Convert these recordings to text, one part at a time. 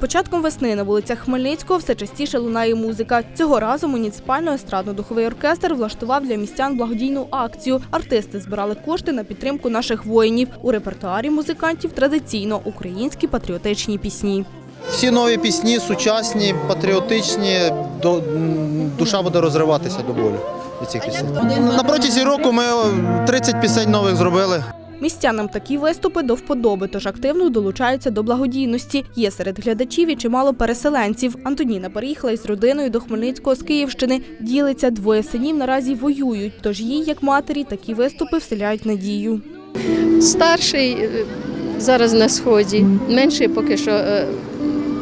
початком весни на вулицях Хмельницького все частіше лунає музика. Цього разу муніципально естрадно-духовий оркестр влаштував для містян благодійну акцію. Артисти збирали кошти на підтримку наших воїнів. У репертуарі музикантів традиційно українські патріотичні пісні. Всі нові пісні, сучасні, патріотичні, душа буде розриватися до болю від цих пісень. На протязі року ми 30 пісень нових зробили. Містянам такі виступи до вподоби, тож активно долучаються до благодійності. Є серед глядачів і чимало переселенців. Антоніна переїхала із родиною до Хмельницького з Київщини. Ділиться двоє синів наразі воюють. Тож їй, як матері, такі виступи вселяють надію. Старший е, зараз на сході, менший поки що е,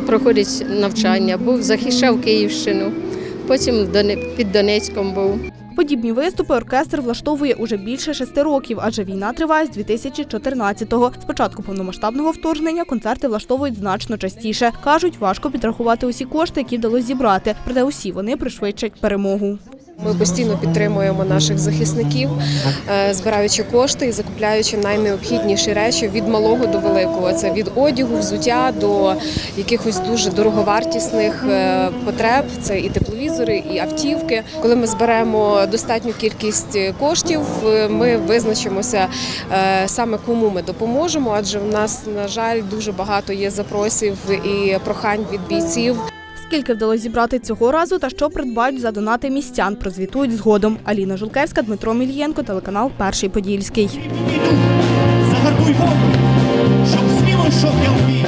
проходить навчання, був захищав Київщину, потім під Донецьком був. Подібні виступи оркестр влаштовує уже більше шести років, адже війна триває з 2014-го. З початку повномасштабного вторгнення концерти влаштовують значно частіше. кажуть, важко підрахувати усі кошти, які вдалося зібрати. Проте усі вони пришвидшать перемогу. Ми постійно підтримуємо наших захисників, е, збираючи кошти і закупляючи найнеобхідніші речі від малого до великого. Це від одягу, взуття до якихось дуже дороговартісних е, потреб. Це і тепловізори, і автівки. Коли ми зберемо достатню кількість коштів, е, ми визначимося саме кому ми допоможемо, адже в нас, на жаль, дуже багато є запросів і прохань від бійців. Скільки вдалося зібрати цього разу та що придбають за донати містян, прозвітують згодом. Аліна Жулкевська, Дмитро Мільєнко, телеканал Перший Подільський. Загартуй воду, щоб сміло йшов я в бій.